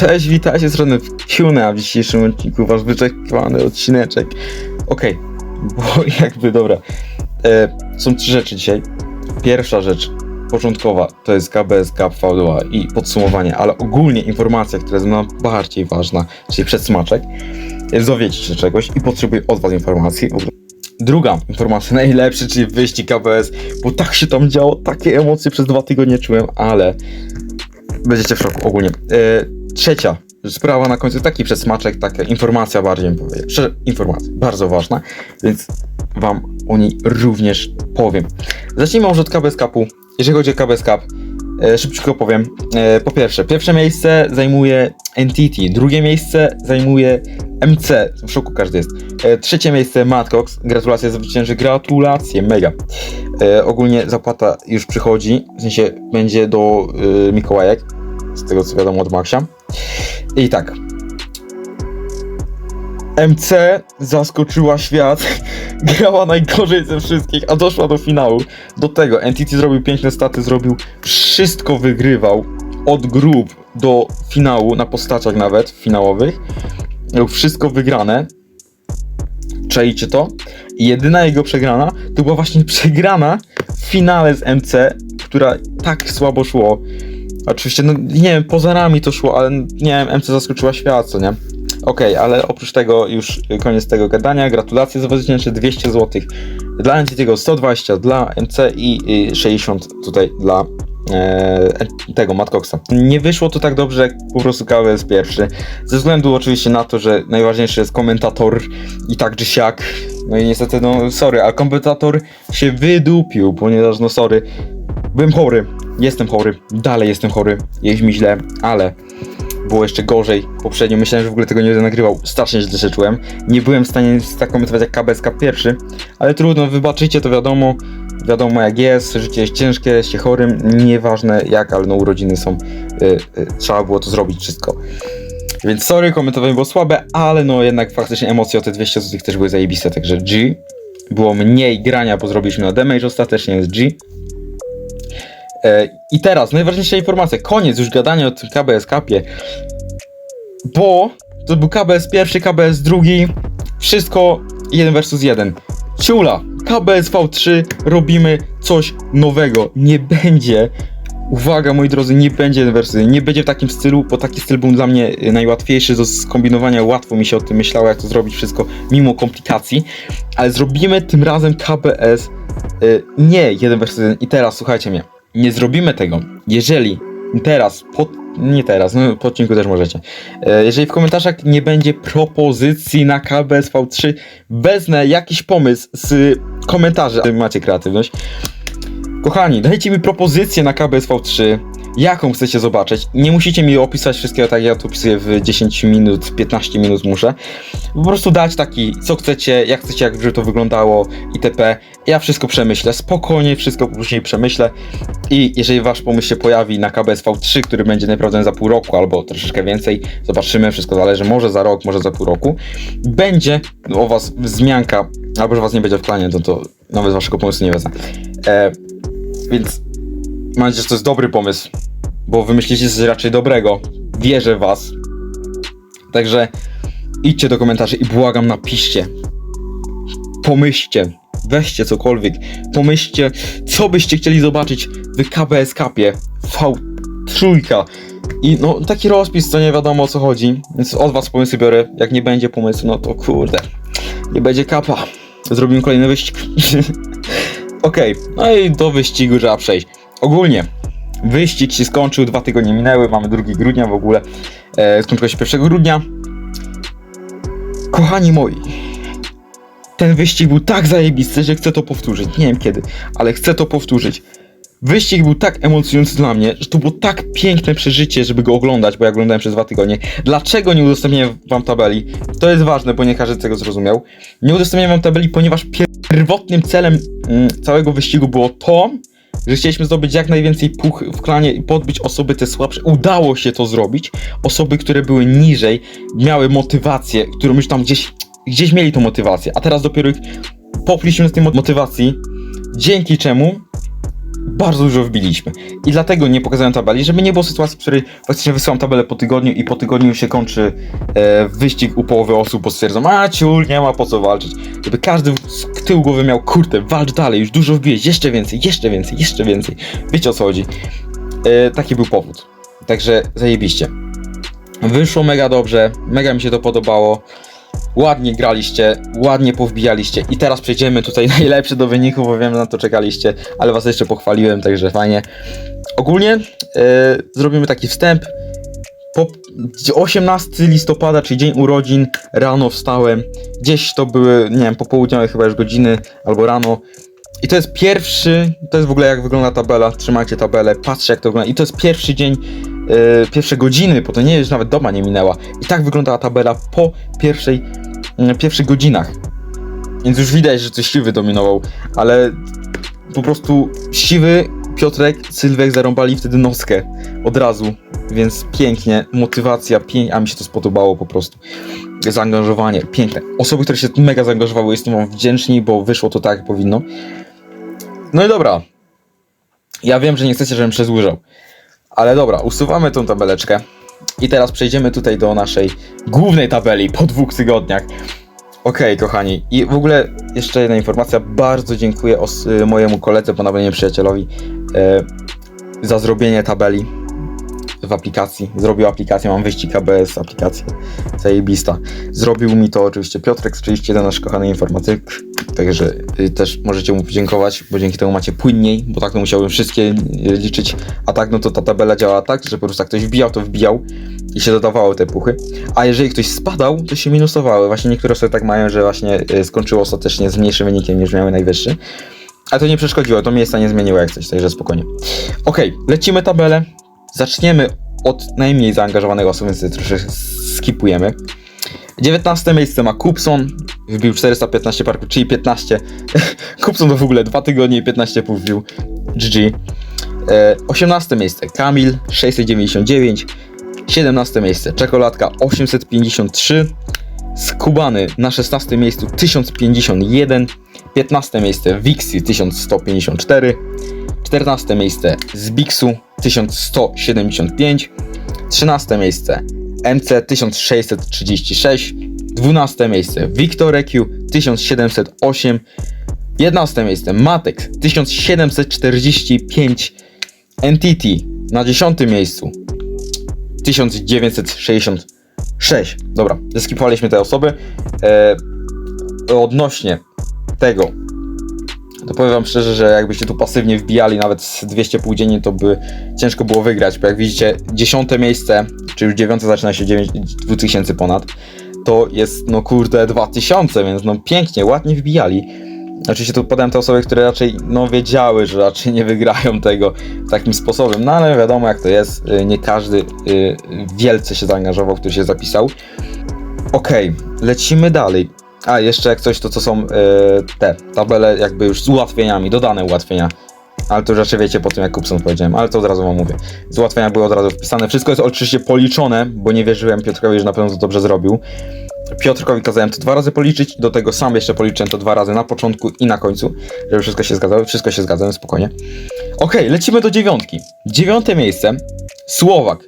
Cześć, witajcie z strony Kiuna w dzisiejszym odcinku, wasz wyczekiwany odcineczek. Okej, bo jakby dobra. E, są trzy rzeczy dzisiaj. Pierwsza rzecz, początkowa, to jest KBS Cup V2 i podsumowanie, ale ogólnie informacja, która jest najbardziej ważna, czyli przedsmaczek, jest dowiedzieć się czegoś i potrzebuję od was informacji. Druga informacja, najlepszy, czyli wyścig KBS, bo tak się tam działo, takie emocje przez dwa tygodnie czułem, ale będziecie w szoku ogólnie. E, trzecia sprawa na końcu, taki przedsmaczek, taka informacja bardziej powiedział. Szczerze, informacja, bardzo ważna, więc wam o niej również powiem. Zacznijmy może od KBS Cupu. Jeżeli chodzi o KBS Cup, e, szybciutko powiem. E, po pierwsze, pierwsze miejsce zajmuje Entity, drugie miejsce zajmuje MC, w szoku każdy jest. E, trzecie miejsce Madcox, gratulacje zwycięży, gratulacje, mega. E, ogólnie zapłata już przychodzi, w sensie będzie do e, Mikołajek, z tego co wiadomo od Maxia. I tak. MC zaskoczyła świat, grała najgorzej ze wszystkich, a doszła do finału. Do tego Entity zrobił piękne staty, zrobił wszystko wygrywał od grup do finału, na postaciach nawet finałowych. Wszystko wygrane. Czajcie to? I jedyna jego przegrana to była właśnie przegrana w finale z MC, która tak słabo szło. Oczywiście, no nie wiem, poza rami to szło, ale nie wiem, MC zaskoczyła świat, co nie? Okej, ale oprócz tego już koniec tego gadania. Gratulacje za zwycięstwo 200 zł. Dla NCT'ego 120, dla MC i i 60 tutaj dla e, tego Matcoxa. Nie wyszło to tak dobrze, jak po prostu KW jest pierwszy. Ze względu oczywiście na to, że najważniejszy jest komentator i tak czy siak. No i niestety, no sorry, a komentator się wydupił, ponieważ no sorry, byłem chory, jestem chory, dalej jestem chory, jest mi źle, ale było jeszcze gorzej. Poprzednio myślałem, że w ogóle tego nie będę nagrywał. Strasznie źle się czułem. Nie byłem w stanie tak komentować jak KBSK pierwszy, ale trudno, wybaczycie, to wiadomo. Wiadomo jak jest, życie jest ciężkie, jesteście chorym, nieważne jak, ale no urodziny są, y, y, trzeba było to zrobić wszystko. Więc sorry, komentowanie było słabe, ale no jednak faktycznie emocje o te 200 zł też były zajebiste, także G. Było mniej grania, bo zrobiliśmy na damage ostatecznie, jest G. E, I teraz najważniejsza informacja, koniec już gadania o tym KBS Cupie, bo to był KBS pierwszy, KBS drugi, wszystko 1 versus 1. Ciula, KBS V3, robimy coś nowego, nie będzie, uwaga moi drodzy, nie będzie 1 versus 1, nie będzie w takim stylu, bo taki styl był dla mnie y, najłatwiejszy do skombinowania, łatwo mi się o tym myślało, jak to zrobić wszystko, mimo komplikacji, ale zrobimy tym razem KBS y, nie 1 versus 1 i teraz słuchajcie mnie, nie zrobimy tego, jeżeli teraz, nie teraz, no po odcinku też możecie, e, jeżeli w komentarzach nie będzie propozycji na KBS V3, wezmę jakiś pomysł z komentarzy, macie kreatywność. Kochani, dajcie mi propozycję na KBS V3, jaką chcecie zobaczyć. Nie musicie mi opisać wszystkiego tak, jak ja to opisuję w 10 minut, 15 minut muszę. Po prostu dać taki, co chcecie, jak chcecie, jak żeby to wyglądało, itp. Ja wszystko przemyślę, spokojnie wszystko później przemyślę i jeżeli wasz pomysł się pojawi na KBS V3, który będzie najprawdopodobniej za pół roku albo troszeczkę więcej, zobaczymy, wszystko zależy, może za rok, może za pół roku, będzie o was wzmianka, albo że was nie będzie w planie, to, to nawet waszego pomysłu nie wezmę. E, więc mam nadzieję, że to jest dobry pomysł, bo wymyślicie coś raczej dobrego. Wierzę w was. Także idźcie do komentarzy i błagam, napiszcie. Pomyślcie, weźcie cokolwiek. Pomyślcie, co byście chcieli zobaczyć w KBS Cupie V3. I no, taki rozpis, co nie wiadomo o co chodzi. Więc od was pomysły biorę. Jak nie będzie pomysłu, no to kurde. Nie będzie kapa. Zrobimy kolejny wyścig. Okej, no i do wyścigu trzeba przejść. Ogólnie, wyścig się skończył, dwa tygodnie minęły, mamy 2 grudnia w ogóle. E, skończyło się 1 grudnia. Kochani moi, ten wyścig był tak zajebisty, że chcę to powtórzyć. Nie wiem kiedy, ale chcę to powtórzyć. Wyścig był tak emocjonujący dla mnie, że to było tak piękne przeżycie, żeby go oglądać, bo ja oglądałem przez dwa tygodnie. Dlaczego nie udostępniłem wam tabeli? To jest ważne, bo nie każdy tego zrozumiał. Nie udostępniłem wam tabeli, ponieważ pierwotnym celem mm, całego wyścigu było to, że chcieliśmy zdobyć jak najwięcej puch w klanie i podbić osoby te słabsze. Udało się to zrobić. Osoby, które były niżej, miały motywację, którą już tam gdzieś, gdzieś mieli tą motywację. A teraz dopiero ich popchliśmy z tej mo- motywacji, dzięki czemu bardzo dużo wbiliśmy. I dlatego nie pokazałem tabeli, żeby nie było sytuacji, w której faktycznie wysyłam tabelę po tygodniu i po tygodniu się kończy e, wyścig u połowy osób, bo stwierdzą, a ciul, nie ma po co walczyć. Żeby każdy z tyłu głowy miał, kurde, walcz dalej, już dużo wbiłeś, jeszcze więcej, jeszcze więcej, jeszcze więcej. Wiecie o co chodzi. E, taki był powód. Także zajebiście. Wyszło mega dobrze, mega mi się to podobało. Ładnie graliście, ładnie powbijaliście i teraz przejdziemy tutaj najlepsze do wyników, bo wiem, na to czekaliście, ale was jeszcze pochwaliłem, także fajnie. Ogólnie e, zrobimy taki wstęp. Po 18 listopada, czyli dzień urodzin, rano wstałem. Gdzieś to były, nie wiem, popołudniowe chyba już godziny, albo rano. I to jest pierwszy, to jest w ogóle jak wygląda tabela, trzymajcie tabelę, patrzcie jak to wygląda. I to jest pierwszy dzień, pierwsze godziny, bo to nie jest nawet doba nie minęła. I tak wyglądała tabela po pierwszej, e, pierwszych godzinach. Więc już widać, że coś siwy dominował, ale po prostu siwy, Piotrek, Sylwek zarąbali wtedy noskę od razu, więc pięknie, motywacja, pięknie, a mi się to spodobało po prostu. Zaangażowanie, piękne. Osoby, które się mega zaangażowały, jestem wam wdzięczny, bo wyszło to tak, jak powinno. No i dobra. Ja wiem, że nie chcecie, żebym przedłużał. Ale dobra, usuwamy tą tabeleczkę. I teraz przejdziemy tutaj do naszej głównej tabeli po dwóch tygodniach. Okej, kochani. I w ogóle jeszcze jedna informacja. Bardzo dziękuję y, mojemu koledze, bo nawet nie przyjacielowi, e, za zrobienie tabeli w aplikacji. Zrobił aplikację, mam wyścig ABS aplikację. Zajebista. Zrobił mi to oczywiście Piotrek, 31 nasz kochany informatyk. Także y, też możecie mu podziękować, bo dzięki temu macie płynniej, bo tak to musiałbym wszystkie y, liczyć. A tak, no to ta tabela działa tak, że po prostu jak ktoś wbijał, to wbijał i się dodawało te puchy. A jeżeli ktoś spadał, to się minusowały. Właśnie niektóre osoby tak mają, że właśnie y, skończyło ostatecznie z mniejszym wynikiem niż miały najwyższy. Ale to nie przeszkodziło, to miejsca nie zmieniło jak coś, także spokojnie. Okej, lecimy tabelę. Zaczniemy od najmniej zaangażowanego osoby, więc troszkę skipujemy. 19 miejsce ma Kupson, wbił 415 parków, czyli 15. Kupson to w ogóle 2 tygodnie i 15 pół wbił. GG. E, 18 miejsce Kamil, 699. 17 miejsce Czekoladka, 853. Skubany na 16 miejscu 1051. 15 miejsce Wixi 1154. 14 miejsce z Bixu 1175. 13 miejsce MC 1636. 12 miejsce Victor EQ 1708. 11 miejsce Matex 1745. Entity na 10 miejscu 1966. Dobra, zeskipowaliśmy te osoby. E, odnośnie tego, to powiem wam szczerze, że jakbyście tu pasywnie wbijali nawet z 200 pół dziennie, to by ciężko było wygrać, bo jak widzicie, 10 miejsce, czy już 9 zaczyna się 9, 2000 ponad, to jest no kurde 2000, więc no pięknie, ładnie wbijali. Oczywiście tu podałem te osoby, które raczej no wiedziały, że raczej nie wygrają tego takim sposobem, no ale wiadomo jak to jest, y, nie każdy y, wielce się zaangażował, który się zapisał. Okej, lecimy dalej. A, jeszcze jak coś, to co są e, te tabele jakby już z ułatwieniami, dodane ułatwienia. Ale to już raczej wiecie po tym, jak Kupson powiedziałem, ale to od razu wam mówię. Z ułatwienia były od razu wpisane. Wszystko jest oczywiście policzone, bo nie wierzyłem Piotrkowi, że na pewno to dobrze zrobił. Piotrkowi kazałem to dwa razy policzyć do tego sam jeszcze policzyłem to dwa razy na początku i na końcu, żeby wszystko się zgadzało. Wszystko się zgadza, spokojnie. Okej, lecimy do dziewiątki. Dziewiąte miejsce. Słowak.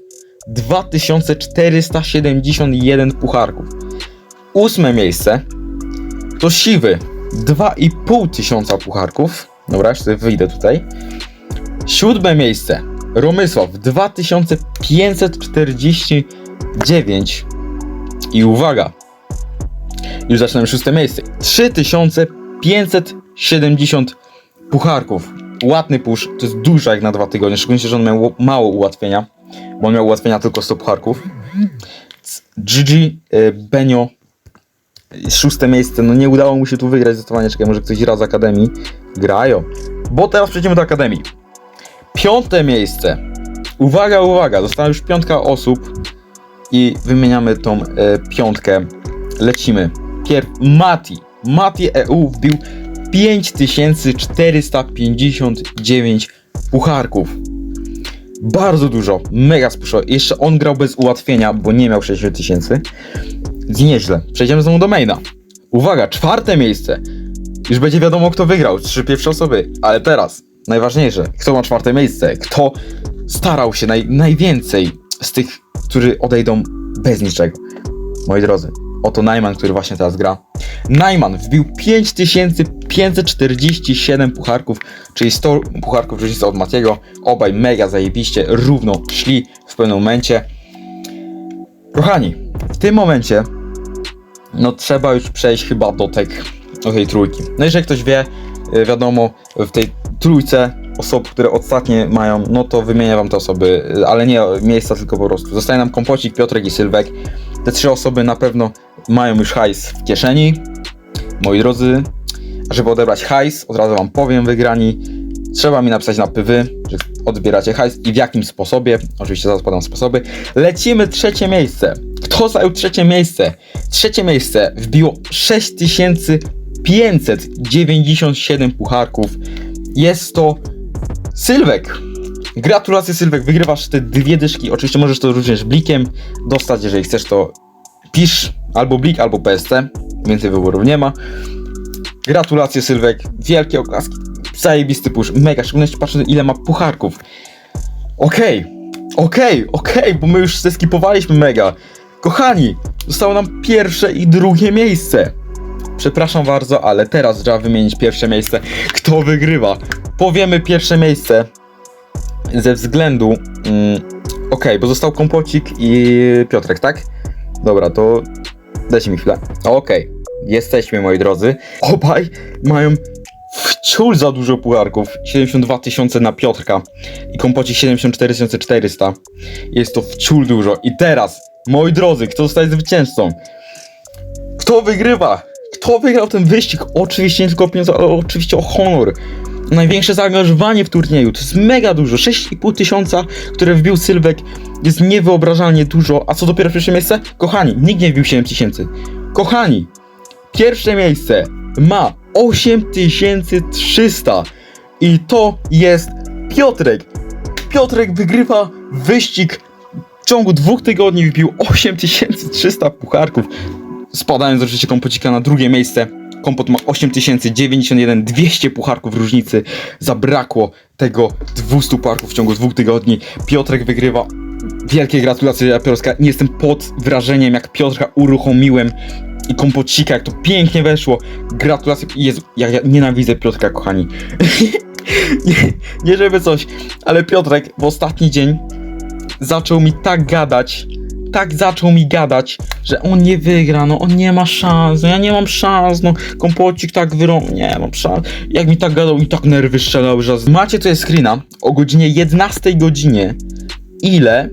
2471 pucharków. Ósme miejsce to Siwy. 2,5 tysiąca pucharków. Dobra, jeszcze wyjdę tutaj. Siódme miejsce. Romysław. 2549. I uwaga. Już zaczynamy szóste miejsce. 3570 pucharków. Ładny push. To jest dużo jak na dwa tygodnie. Szczególnie, że on miał mało ułatwienia. Bo on miał ułatwienia tylko 100 pucharków. GG y, Benio szóste miejsce, no nie udało mu się tu wygrać zdecydowanie, czekaj, może ktoś gra z Akademii. Grają. Bo teraz przejdziemy do Akademii. Piąte miejsce. Uwaga, uwaga, została już piątka osób i wymieniamy tą e, piątkę. Lecimy. Pierw Mati. Mati EU wbił 5459 pucharków. Bardzo dużo, mega spuszo. Jeszcze on grał bez ułatwienia, bo nie miał 60 tysięcy. Więc Nieźle. Przejdziemy znowu do maina. Uwaga, czwarte miejsce. Już będzie wiadomo, kto wygrał. Trzy pierwsze osoby. Ale teraz najważniejsze, kto ma czwarte miejsce, kto starał się naj, najwięcej z tych, którzy odejdą bez niczego. Moi drodzy, oto Najman, który właśnie teraz gra. Najman wbił 5547 pucharków, czyli 100 pucharków różnicy od Matiego. Obaj mega zajebiście, równo szli w pewnym momencie. Kochani, w tym momencie no trzeba już przejść chyba do, tej do tej trójki. No jeżeli ktoś wie, y, wiadomo, w tej trójce osób, które ostatnie mają, no to wymienię wam te osoby, y, ale nie miejsca, tylko po prostu. Zostaje nam Kompocik, Piotrek i Sylwek. Te trzy osoby na pewno mają już hajs w kieszeni. Moi drodzy, a żeby odebrać hajs, od razu wam powiem wygrani, trzeba mi napisać na pywy, że odbieracie hajs i w jakim sposobie. Oczywiście zaraz podam sposoby. Lecimy trzecie miejsce. Kto zajął trzecie miejsce? Trzecie miejsce wbiło 6597 pucharków. Jest to Sylwek. Gratulacje Sylwek, wygrywasz te dwie dyszki. Oczywiście możesz to również blikiem dostać, jeżeli chcesz to pisz albo blik, albo PSC. Więcej wyborów nie ma. Gratulacje Sylwek, wielkie oklaski. Zajebisty push, mega, w szczególności patrząc ile ma pucharków. Okej, okej, okej, bo my już zeskipowaliśmy mega. Kochani, zostało nam pierwsze i drugie miejsce. Przepraszam bardzo, ale teraz trzeba wymienić pierwsze miejsce. Kto wygrywa? Powiemy pierwsze miejsce ze względu. Mm, Okej, bo został Kompocik i Piotrek, tak? Dobra, to dajcie mi chwilę. Okej, jesteśmy moi drodzy. Obaj mają wciul za dużo pucharków. 72 tysiące na Piotrka i Kompocik 74 400. Jest to wciul dużo. I teraz, moi drodzy, kto zostaje zwycięzcą? Kto wygrywa? Kto wygrał ten wyścig? Oczywiście nie tylko pieniądze, ale oczywiście o honor. Największe zaangażowanie w turnieju. To jest mega dużo. 6,5 tysiąca, które wbił Sylwek, jest niewyobrażalnie dużo. A co dopiero pierwsze miejsce? Kochani, nikt nie wbił 7 tysięcy. Kochani, pierwsze miejsce ma 8300 i to jest Piotrek. Piotrek wygrywa wyścig w ciągu dwóch tygodni wbił 8300 pucharków spadając oczywiście kompocika na drugie miejsce. Kompot ma 8091, 200 pucharków różnicy. Zabrakło tego 200 pucharków w ciągu dwóch tygodni. Piotrek wygrywa. Wielkie gratulacje dla Piotrka. Nie jestem pod wrażeniem, jak Piotrka uruchomiłem i kompocika, jak to pięknie weszło. Gratulacje. Jezu, jak ja nienawidzę Piotrka, kochani. nie, nie żeby coś, ale Piotrek w ostatni dzień zaczął mi tak gadać, tak zaczął mi gadać, że on nie wygra, no on nie ma szans, no ja nie mam szans, no kompocik tak wyrą, nie mam szans. Jak mi tak gadał i tak nerwy strzelały, że macie tutaj screena o godzinie 11 godzinie, ile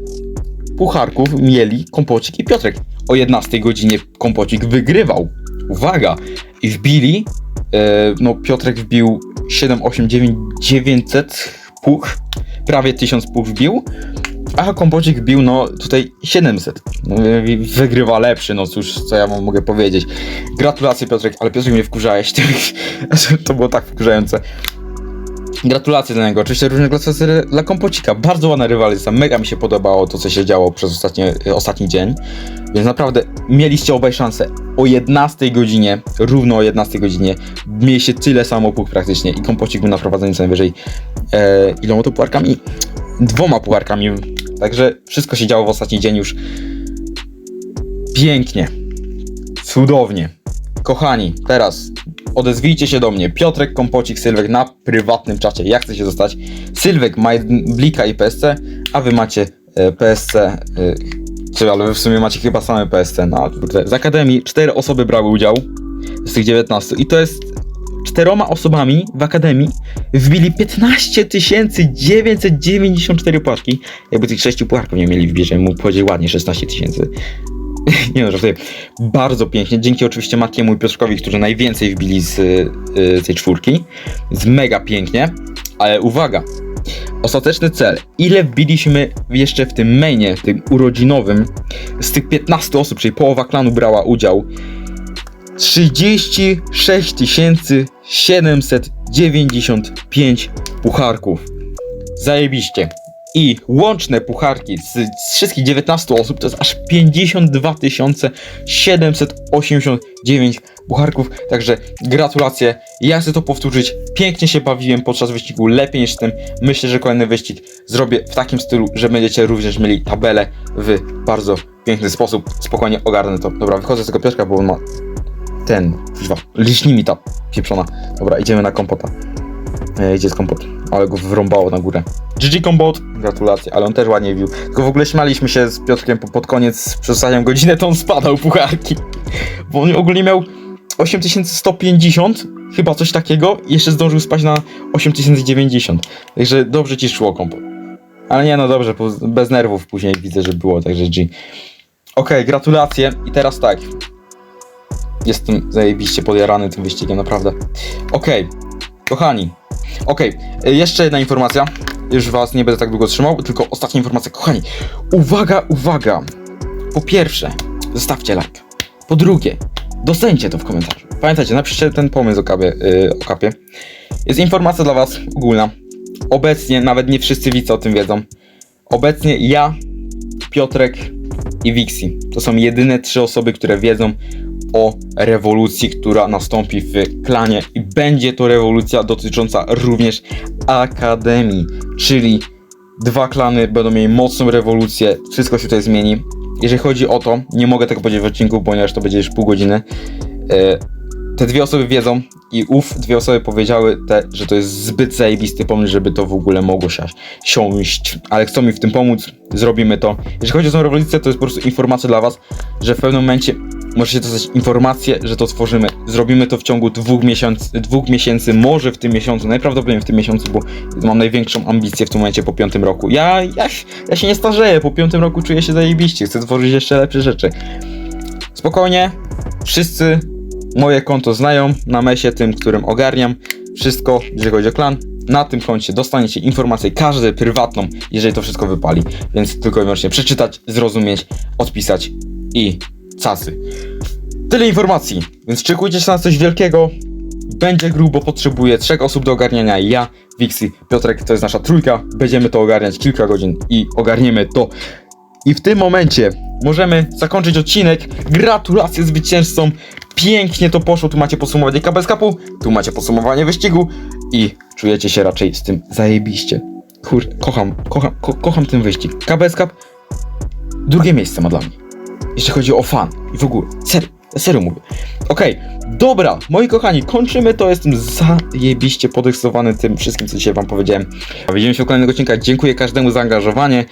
pucharków mieli kompocik i Piotrek. O 11 godzinie kompocik wygrywał. Uwaga! I wbili, e, no Piotrek wbił 7, 8, 9, 900 puch, prawie 1000 puch wbił, a kompocik bił, no tutaj 700. No, wy- wygrywa lepszy, no cóż, co ja wam mogę powiedzieć. Gratulacje Piotrek, ale Piotrek mnie wkurzałeś. to było tak wkurzające. Gratulacje dla niego, oczywiście również gratulacje dla kompocika. Bardzo ładna rywalizacja, mega mi się podobało to, co się działo przez ostatnie, ostatni dzień. Więc naprawdę mieliście obaj szanse. O 11 godzinie, równo o 11 godzinie, mieliście tyle samo puch praktycznie i kompocik był na prowadzeniu co najwyżej. E, iloma to pucharkami? Dwoma pucharkami. Także wszystko się działo w ostatni dzień już pięknie, cudownie. Kochani, teraz odezwijcie się do mnie. Piotrek, Kompocik, Sylwek na prywatnym czacie. Jak chcecie zostać? Sylwek ma Blika i PSC, a wy macie e, PSC. E, ale wy w sumie macie chyba same PSC. No, kurde. Z Akademii cztery osoby brały udział z tych 19 i to jest czteroma osobami w Akademii wbili 15 994 płatki. Jakby tych 6 pucharków nie mieli wbierze, mógł powiedzieć ładnie 16 tysięcy. nie no, żartuję. Bardzo pięknie. Dzięki oczywiście Matiemu i Piotrkowi, którzy najwięcej wbili z y, tej czwórki. Z mega pięknie. Ale uwaga, ostateczny cel. Ile wbiliśmy jeszcze w tym mainie, tym urodzinowym, z tych 15 osób, czyli połowa klanu brała udział, 36 795 pucharków. Zajebiście. I łączne pucharki z, z wszystkich 19 osób to jest aż 52 789 pucharków. Także gratulacje. Ja chcę to powtórzyć. Pięknie się bawiłem podczas wyścigu, lepiej niż tym. Myślę, że kolejny wyścig zrobię w takim stylu, że będziecie również mieli tabelę w bardzo piękny sposób. Spokojnie ogarnę to. Dobra, wychodzę z tego Piotrka, bo on ma ten, kuźwa, liśni mi ta pieprzona. Dobra, idziemy na kompota. E, idzie z kompot, ale go wrąbało na górę. GG Kombot, gratulacje, ale on też ładnie wił. Tylko w ogóle śmialiśmy się z Piotrkiem po, pod koniec, przez ostatnią godzinę to on spadał pucharki. Bo on ogólnie miał 8150, chyba coś takiego, i jeszcze zdążył spaść na 8090. Także dobrze ci szło kompot. Ale nie no dobrze, bez nerwów później widzę, że było, także G. Okej, gratulacje i teraz tak. Jestem zajebiście podjarany tym wyścigiem, naprawdę. Okej, kochani. Okej, y, jeszcze jedna informacja. Już was nie będę tak długo trzymał, tylko ostatnia informacja. Kochani, uwaga, uwaga. Po pierwsze, zostawcie like. Po drugie, docencie to w komentarzu. Pamiętajcie, napiszcie ten pomysł o kapie. Yy, o kapie. Jest informacja dla was ogólna. Obecnie, nawet nie wszyscy widzowie o tym wiedzą. Obecnie ja, Piotrek i Wixi. To są jedyne trzy osoby, które wiedzą o rewolucji, która nastąpi w klanie i będzie to rewolucja dotycząca również Akademii, czyli dwa klany będą mieli mocną rewolucję, wszystko się tutaj zmieni. Jeżeli chodzi o to, nie mogę tego powiedzieć w odcinku, ponieważ to będzie już pół godziny. E, te dwie osoby wiedzą i ów dwie osoby powiedziały te, że to jest zbyt zajebisty pomysł, żeby to w ogóle mogło się siąść, ale chcą mi w tym pomóc, zrobimy to. Jeżeli chodzi o tą rewolucję, to jest po prostu informacja dla was, że w pewnym momencie możecie dostać informację, że to tworzymy. Zrobimy to w ciągu dwóch miesięcy, dwóch miesięcy, może w tym miesiącu, najprawdopodobniej w tym miesiącu, bo mam największą ambicję w tym momencie po piątym roku. Ja, ja, ja się nie starzeję, po piątym roku czuję się zajebiście, chcę tworzyć jeszcze lepsze rzeczy. Spokojnie, wszyscy moje konto znają, na mesie tym, którym ogarniam wszystko, jeżeli chodzi o klan. Na tym koncie dostaniecie informację, każdy prywatną, jeżeli to wszystko wypali. Więc tylko i wyłącznie przeczytać, zrozumieć, odpisać i casy. Tyle informacji, więc czekujcie się na coś wielkiego. Będzie grubo, potrzebuję trzech osób do ogarniania. Ja, Wixi, Piotrek, to jest nasza trójka. Będziemy to ogarniać kilka godzin i ogarniemy to. I w tym momencie możemy zakończyć odcinek. Gratulacje zwycięzcom. Pięknie to poszło. Tu macie podsumowanie KBS tu macie podsumowanie wyścigu i czujecie się raczej z tym zajebiście. Kur, kocham, kocham, ko, kocham ten wyścig. KBS Cup drugie miejsce ma dla mnie. Jeśli chodzi o fan i w ogóle. Serio, serio mówię. Okej, dobra, moi kochani, kończymy to. Jestem zajebiście podekscytowany tym wszystkim, co dzisiaj wam powiedziałem. Widzimy się w kolejnych odcinkach. Dziękuję każdemu za zaangażowanie.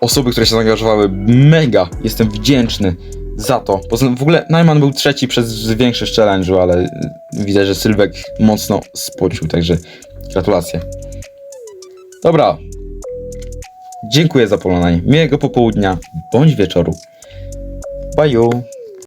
Osoby, które się zaangażowały, mega jestem wdzięczny za to. W ogóle Najman był trzeci przez większy z challenge'u, ale widzę, że Sylwek mocno spocił, także gratulacje. Dobra. Dziękuję za poglądanie. Miłego popołudnia bądź wieczoru. Paiou!